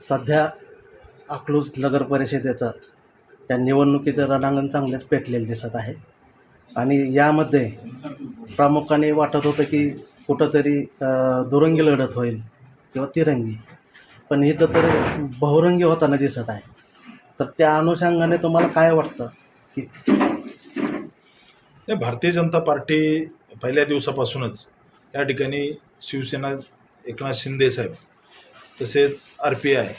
सध्या अकलूज नगर परिषदेचं त्या निवडणुकीचं रणांगण चांगलेच पेटलेलं दिसत आहे. आणि यामध्ये प्रामुख्याने वाटत होतं की कुठंतरी दुरंगी लढत होईल किंवा तिरंगी. पण इथं तर बहुरंगी होताना दिसत आहे. तर त्या अनुषंगाने तुम्हाला काय वाटतं की भारतीय जनता पार्टी पहिल्या दिवसापासूनच या ठिकाणी शिवसेना एकनाथ शिंदे साहेब तसेच R P I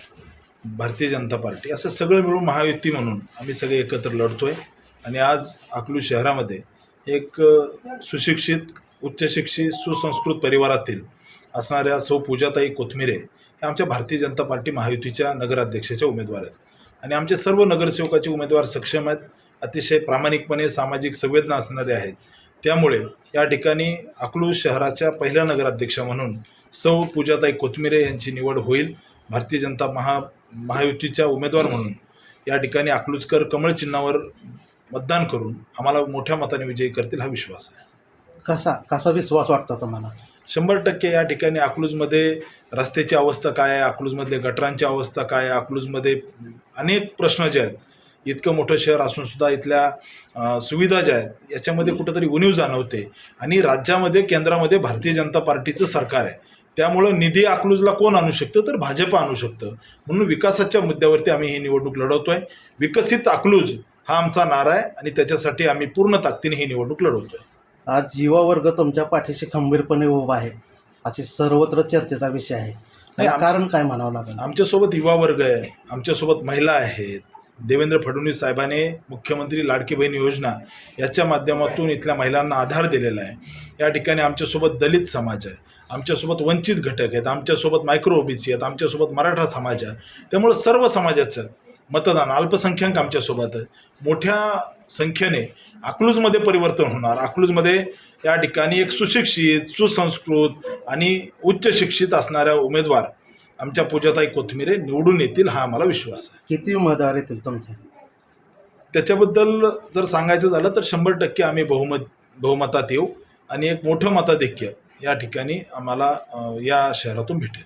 Bharatiya Janata party असं सगळं मिळून महायुती म्हणून आम्ही सगळे एकत्र लढतो आहे आणि आज अकलू शहरामध्ये एक सुशिक्षित उच्चशिक्षित सुसंस्कृत परिवारातील असणाऱ्या सौ पूजाताई कोथमिरे हे आमच्या भारतीय जनता पार्टी महायुतीच्या नगराध्यक्षाच्या उमेदवार आहेत. आणि आमचे सर्व नगरसेवकाचे उमेदवार सक्षम आहेत. अतिशय प्रामाणिकपणे सामाजिक संवेदना असणारे आहेत. त्यामुळे या ठिकाणी अकलूज शहराच्या पहिल्या नगराध्यक्षा म्हणून सौ पूजाताई कोथमिरे यांची निवड होईल. भारतीय जनता महा महायुतीच्या उमेदवार म्हणून. या ठिकाणी अकलूजकर कमळ चिन्हावर मतदान करून आम्हाला मोठ्या मताने विजयी करतील हा विश्वास आहे. कसा कसा विश्वास वाटतो तुम्हाला? शंभर टक्के या ठिकाणी अकलूजमध्ये रस्त्याची अवस्था काय आहे अकलूजमधले गटरांची अवस्था काय आहे अकलूजमध्ये अनेक प्रश्न जे आहेत इतकं मोठं शहर असून सुद्धा इथल्या सुविधा ज्या आहेत याच्यामध्ये कुठंतरी उणीव जाणवते. आणि राज्यामध्ये केंद्रामध्ये भारतीय जनता पार्टीचं सरकार आहे. त्यामुळं निधी अकलूजला कोण आणू शकतं? तर भाजप आणू शकतं. म्हणून विकासाच्या मुद्द्यावरती आम्ही ही निवडणूक लढवतोय. विकसित अकलूज हा आमचा नारा आहे आणि त्याच्यासाठी आम्ही पूर्ण ताकदीने ही निवडणूक लढवतोय. आज युवा वर्ग तुमच्या पाठीशी खंबीरपणे उभा आहे. अशी सर्वत्र चर्चेचा विषय आहे. कारण काय म्हणावं लागेल? आमच्यासोबत युवा वर्ग आहे. आमच्यासोबत महिला आहेत. देवेंद्र फडणवीस साहेबांनी मुख्यमंत्री लाडकी बहीण योजना याच्या माध्यमातून इथल्या महिलांना आधार दिलेला आहे. या ठिकाणी आमच्यासोबत दलित समाज आहे. आमच्यासोबत वंचित घटक आहेत आमच्यासोबत मायक्रो ओबीसी आहेत आमच्यासोबत मराठा समाज आहे. त्यामुळे सर्व समाजाचं मतदान अल्पसंख्याक आमच्यासोबत आहे. मोठ्या संख्येने अकलूजमध्ये परिवर्तन होणार. अकलूजमध्ये या ठिकाणी एक सुशिक्षित सुसंस्कृत आणि उच्च शिक्षित असणाऱ्या उमेदवार आमच्या पूजाताई कोथमिरे निवडून येतील हा आम्हाला विश्वास आहे. किती उमेदवार येतील तुमचे? त्याच्याबद्दल जर सांगायचं झालं तर शंभर टक्के आम्ही बहुमत बहुमतात येऊ आणि एक मोठं मताधिक्य या ठिकाणी आम्हाला या शहरातून भेटेल.